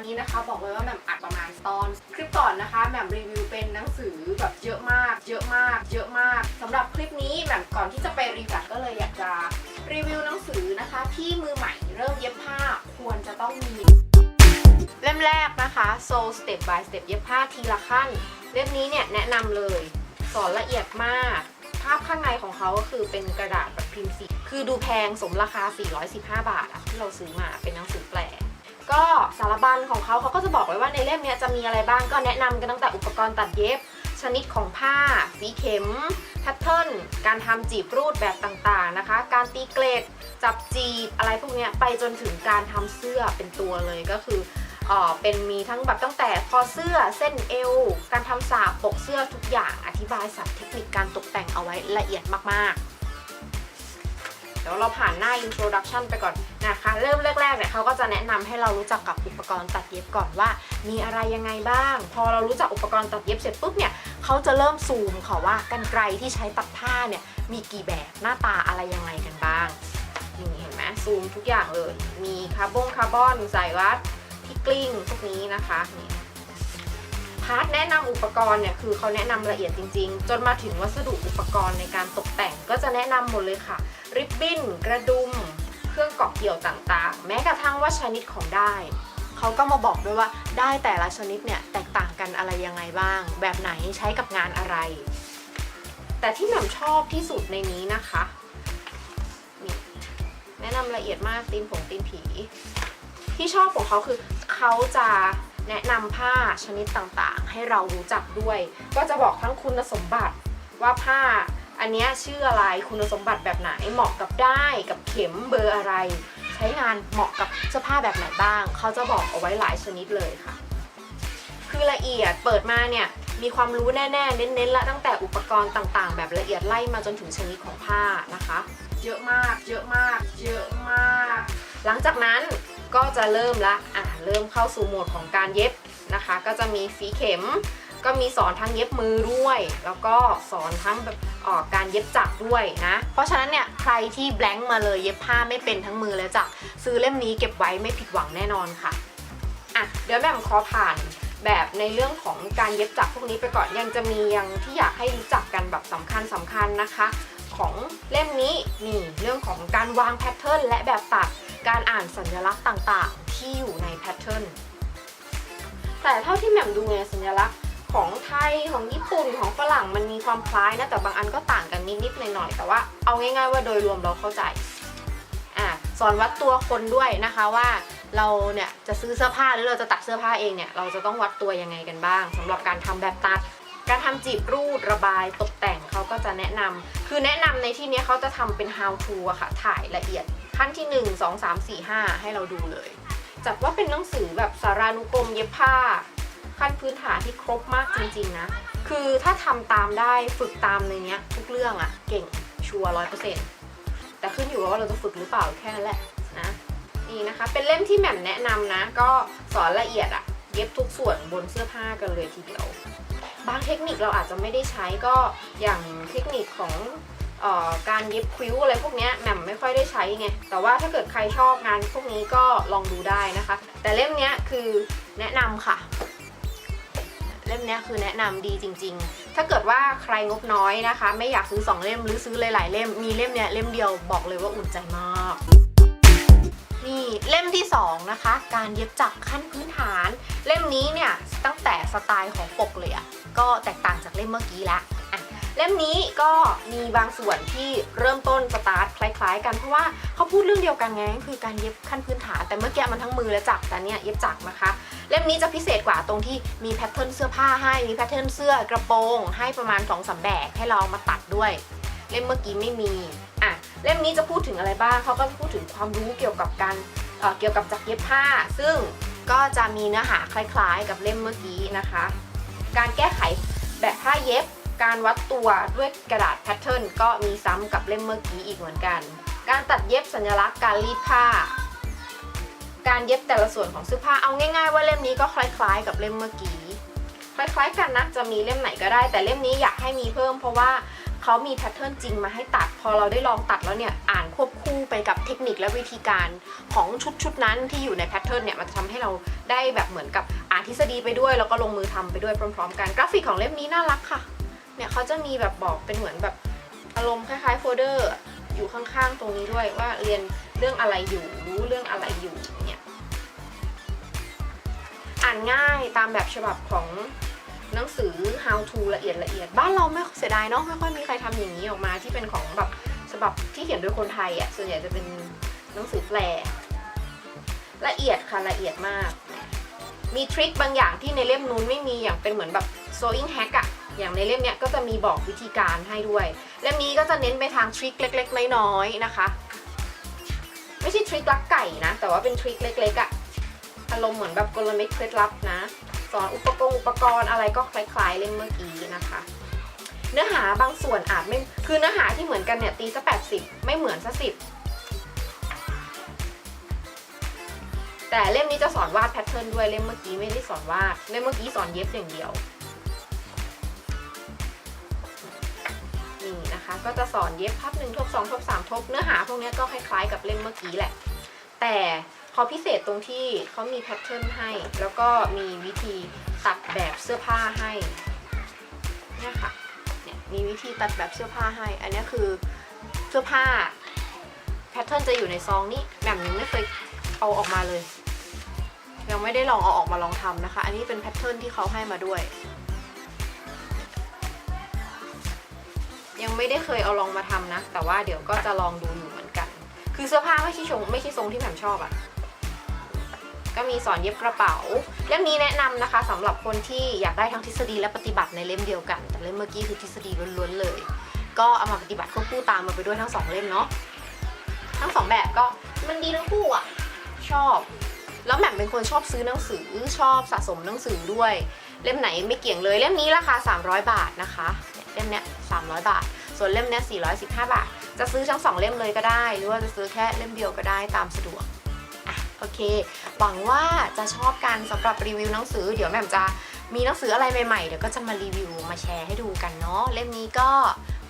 วันนี้นะคะ บอกเลยว่าแหม่มอัดประมาณตอน คลิปก่อนนะคะแหม่มรีวิวเป็นหนังสือแบบเยอะมาก เยอะมาก เยอะมากสำหรับคลิปนี้แหม่มก่อนที่จะไปรีวิวก็เลยอยากจะรีวิวหนังสือนะคะที่มือใหม่เริ่มเย็บผ้าควรจะต้องมี เล่มแรกนะคะ so Step by Step เย็บผ้าทีละขั้น เล่มนี้เนี่ยแนะนำเลย สอนละเอียดมาก ภาพข้างในของเขาก็คือเป็นกระดาษแบบพิมพ์สี คือดูแพงสมราคา 415 บาทอะที่เราซื้อมาเป็นหนังสือแปล ก็สารบัญของเขาเขาก็จะบอกไว้ว่าในเล่มนี้จะมีอะไรบ้างก็แนะนำกันตั้งแต่อุปกรณ์ตัดเย็บ ชนิดของผ้า สีเข็มแพทเทิร์นการทำจีบรูดแบบต่างๆนะคะ การตีเกรดจับจีบอะไรพวกนี้ไปจนถึงการทำเสื้อเป็นตัวเลยก็คือเอ่อเป็นมีทั้งแบบตั้งแต่คอเสื้อเส้นเอว การทำสาบปกเสื้อทุกอย่างอธิบายสับเทคนิคการตกแต่งเอาไว้ละเอียดมากๆ ดี๋ยวเราผ่านหน้า introduction ไปก่อนนะคะ เริ่มแรกๆเนี่ยเขาก็จะแนะนำให้เรารู้จักกับอุปกรณ์ตัดเย็บก่อนว่า มีอะไรยังไงบ้าง พอเรารู้จักอุปกรณ์ตัดเย็บเสร็จปุ๊บเนี่ยเขาจะเริ่มซูมค่ะว่ากันไกรที่ใช้ตัดผ้าเนี่ยมีกี่แบบหน้าตาอะไรยังไงกันบ้างนี่เห็นไหมซูมทุกอย่างเลย มีคาร์บอนคาร์บอนสายวัดที่กลิ้งพวกนี้นะคะนี่ พาร์ทแนะนำอุปกรณ์เนี่ยคือเขาแนะนำละเอียดจริง ๆ จนมาถึงวัสดุอุปกรณ์ในการตกแต่งก็จะแนะนำหมดเลยค่ะ ริบบิ้น กระดุม เครื่องเกาะเกี่ยวต่างๆ แม้กระทั่งว่าชนิดของได้เขาก็มาบอกด้วยว่าได้แต่ละชนิดเนี่ยแตกต่างกันอะไรยังไงบ้าง แบบไหนใช้กับงานอะไร แต่ที่แหม่มชอบที่สุดในนี้นะคะนี่แนะนำละเอียดมากตีนผงตีนผี ที่ชอบของเขาคือเขาจะ แนะนำผ้าชนิดต่างๆ ให้เรารู้จักด้วย ก็จะบอกทั้งคุณสมบัติว่าผ้าอันนี้ชื่ออะไรคุณสมบัติแบบไหนเหมาะกับได้กับเข็มเบอร์อะไร ใช้งานเหมาะกับเสื้อผ้าแบบไหนบ้าง เขาจะบอกเอาไว้หลายชนิดเลยค่ะ คือละเอียดเปิดมาเนี่ยมีความรู้แน่ๆเน้นๆละตั้งแต่อุปกรณ์ต่างๆ แบบละเอียดไล่มาจนถึงชนิดของผ้านะคะ เยอะมาก เยอะมาก เยอะมาก หลังจากนั้น ก็จะเริ่มละอะเริ่มเข้าสู่โหมดของการเย็บนะคะ ก็จะมีฝีเข็ม ก็มีสอนทั้งเย็บมือด้วย แล้วก็สอนทั้งแบบออกการเย็บจักรด้วยนะ เพราะฉะนั้นเนี่ยใครที่แบงค์มาเลยเย็บผ้าไม่เป็นทั้งมือและจักรซื้อเล่มนี้เก็บไว้ไม่ผิดหวังแน่นอนค่ะอะเดี๋ยวแม่มขอผ่านแบบในเรื่องของการเย็บจักรพวกนี้ไปก่อนยังจะมียังที่อยากให้รู้จักกันแบบสำคัญสำคัญนะคะ ของเล่มนี้นี่เรื่องของการวางแพทเทิร์นและแบบตัด การอ่านสัญลักษณ์ต่างๆ ที่อยู่ในแพทเทิร์นแต่เท่าที่แหม่มดูเนี่ยสัญลักษณ์ของไทยของญี่ปุ่นของฝรั่งมันมีความคล้ายนะแต่บางอันก็ต่างกันนิดๆหน่อยๆแต่ว่าเอาง่ายๆว่าโดยรวมเราเข้าใจอะสอนวัดตัวคนด้วยนะคะว่าเราเนี่ยจะซื้อเสื้อผ้าหรือเราจะตัดเสื้อผ้าเองเนี่ยเราจะต้องวัดตัวยังไงกันบ้างสำหรับการทำแบบตัด การทำจีบรูดระบายตกแต่งเขาก็จะแนะนำคือแนะนำในที่นี้เขาจะทำเป็น how to อะค่ะถ่ายละเอียด ขั้นที่ 1 2 3 4 5 ให้เราดูเลย จัดว่าเป็นหนังสือแบบสารานุกรมเย็บผ้า ขั้นพื้นฐานที่ครบมากจริงๆนะ คือถ้าทำตามได้ฝึกตามในเนี้ยทุกเรื่องอะเก่งชัวร้อยเปอร์เซ็นต์แต่ขึ้นอยู่กับว่าเราจะฝึกหรือเปล่าแค่นั้นแหละนะนี่นะคะ เป็นเล่มที่แหม่มแนะนำนะ ก็สอนละเอียดอะเย็บทุกส่วนบนเสื้อผ้ากันเลยทีเดียว บางเทคนิคเราอาจจะไม่ได้ใช้ก็อย่างเทคนิคของ การเย็บคิ้วอะไรพวกนี้แหม่มไม่ค่อยได้ใช้ไง แต่ว่าถ้าเกิดใครชอบงานพวกนี้ก็ลองดูได้นะคะ แต่เล่มนี้คือแนะนำค่ะ เล่มนี้คือแนะนำดีจริง ๆ ถ้าเกิดว่าใครงบน้อยนะคะ ไม่อยากซื้อ 2 เล่มหรือซื้อหลายๆเล่ม มีเล่มเนี้ยเล่มเดียวบอกเลยว่าอุ่นใจมากนี่เล่มที่ 2 นะคะ การเย็บจักขั้นพื้นฐาน เล่มนี้เนี่ยตั้งแต่สไตล์ของปกเลยอะก็แตกต่างจากเล่มเมื่อกี้และอะ เล่มนี้ก็มีบางส่วนที่เริ่มต้นสตาร์ทคล้าย ๆ กันเพราะว่าเขาพูดเรื่องเดียวกันไงคือการเย็บขั้นพื้นฐานแต่เมื่อกี้มันทั้งมือและจักรแต่เนี่ยเย็บจักรนะคะเล่มนี้จะพิเศษกว่าตรงที่มีแพทเทิร์นเสื้อผ้าให้มีแพทเทิร์นเสื้อกระโปรง ให้ประมาณ2อสาแบบให้เราเอามาตัดด้วย เล่มเมื่อกี้ไม่มีอะเล่มนี้จะพูดถึงอะไรบ้างเขาก็พูดถึงความรู้เกี่ยวกับการเอ่อเกี่ยวกับจักรเย็บผ้า ซึ่งก็จะมีเนื้อหาคล้าย ๆ กับเล่มเมื่อกี้นะคะ การแก้ไขแบบผ้าเย็บ การวัดตัวด้วยกระดาษแพทเทิร์นก็มีซ้ำกับเล่มเมื่อกี้อีกเหมือนกัน การตัดเย็บสัญลักษณ์การรีดผ้า การเย็บแต่ละส่วนของเสื้อผ้าเอาง่ายๆว่าเล่มนี้ก็คล้ายๆ กับเล่มเมื่อกี้ คล้ายๆกันนะจะมีเล่มไหนก็ได้ แต่เล่มนี้อยากให้มีเพิ่มเพราะว่าเขามีแพทเทิร์นจริงมาให้ตัด พอเราได้ลองตัดแล้วเนี่ยอ่านควบคู่ไปกับเทคนิคและวิธีการของชุดชุดนั้นที่อยู่ในแพทเทิร์นเนี่ยมันจะทำให้เราได้แบบเหมือนกับอ่านทฤษฎีไปด้วย แล้วก็ลงมือทำไปด้วยพร้อม ๆ กันกราฟิกของเล่มนี้น่ารักค่ะ เนี่ยเขาจะมีแบบบอกเป็นเหมือนแบบอารมณ์คล้ายๆโฟลเดอร์อยู่ข้างๆตรงนี้ด้วยว่าเรียนเรื่องอะไรอยู่ รู้เรื่องอะไรอยู่เนี่ยอ่านง่ายตามแบบฉบับของหนังสือ how to ละเอียดละเอียด บ้านเราไม่เสียดายเนาะไม่ค่อยมีใครทำอย่างนี้ออกมาที่เป็นของแบบฉบับที่เขียนโดยคนไทยอะ่ะส่วนใหญ่จะเป็นหนังสือแปลละเอียดค่ะละเอียดมาก มีทริคบางอย่างที่ในเล่มนู้นไม่มีอย่างเป็นเหมือนแบบ sewing hack อะ อย่างในเล่มเนี้ยก็จะมีบอกวิธีการให้ด้วย เล่มนี้ก็จะเน้นไปทางทริคเล็ก ๆ น้อยๆนะคะ ไม่ใช่ทริคลักไก่นะ แต่ว่าเป็นทริคเล็กๆอะอารมณ์เหมือนแบบกลเม็ดเคล็ดลับนะสอนอุปกรณ์อุปกรณ์อะไรก็คล้ายๆเล่มเมื่อกี้นะคะ เนื้อหาบางส่วนอาจไม่คือเนื้อหาที่เหมือนกันเนี่ยตีซะแปดสิบไม่เหมือนซะสิบแต่เล่มนี้จะสอนวาดแพทเทิร์นด้วยเล่มเมื่อกี้ไม่ได้สอนวาดเล่มเมื่อกี้สอนเย็บอย่างเดียว ก็จะสอนเย็บพับหนึ่งทบสองทบสามทบ เนื้อหาพวกนี้ก็คล้ายๆกับเล่มเมื่อกี้แหละ แต่เขาพิเศษตรงที่เขามีแพทเทิร์นให้ แล้วก็มีวิธีตัดแบบเสื้อผ้าให้เนี่ยค่ะเนี่ยมีวิธีตัดแบบเสื้อผ้าให้ อันนี้คือเสื้อผ้าแพทเทิร์นจะอยู่ในซองนี้แบบนี้ไม่เคยเอาออกมาเลย ยังไม่ได้ลองเอาออกมาลองทำนะคะ อันนี้เป็นแพทเทิร์นที่เขาให้มาด้วย ไม่ได้เคยเอาลองมาทำนะ แต่ว่าเดี๋ยวก็จะลองดูอยู่เหมือนกัน คือเสื้อผ้าไม่ใช่ชงไม่ใช่ทรงที่แผมชอบอะ่ะก็มีสอนเย็บกระเป๋า เล่มนี้แนะนำนะคะสำหรับคนที่อยากได้ทั้งทฤษฎีและปฏิบัติในเล่มเดียวกัน แต่เล่มเมื่อกี้คือทฤษฎีล้วนๆเลย ก็เอามาปฏิบัติควบคู่ตามมาไปด้วยทั้งสองเล่มเนาะทั้งสองแบบก็มันดีทั้งคู่อะชอบ แล้วแหม่มเป็นคนชอบซื้อหนังสือชอบสะสมหนังสือด้วย เล่มไหนไม่เกี่ยงเลยเล่มนี้ราคา 300 บาทนะคะเนี่ยเล่มเนี้ย300 บาท ส่วนเล่มนี้415 บาท จะซื้อทั้งสองเล่มเลยก็ได้ หรือว่าจะซื้อแค่เล่มเดียวก็ได้ตามสะดวกอะโอเค หวังว่าจะชอบกันสำหรับรีวิวหนังสือ เดี๋ยวแม่มจะมีหนังสืออะไรใหม่ๆ เดี๋ยวก็จะมารีวิวมาแชร์ให้ดูกันเนาะ เล่มนี้ก็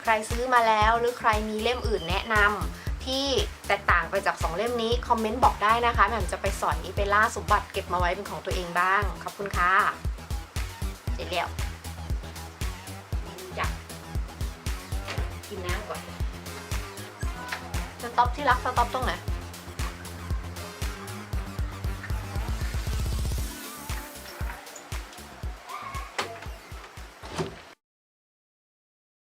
ใครซื้อมาแล้วหรือใครมีเล่มอื่นแนะนำที่แตกต่างไปจากสองเล่มนี้คอมเมนต์บอกได้นะคะแหม่มจะไปสอนนี้ไปล่าสมบัติเก็บมาไว้เป็นของตัวเองบ้าง ขอบคุณค่ะเสร็จแล้ว ต็อปที่รักสต็อปตรงไหน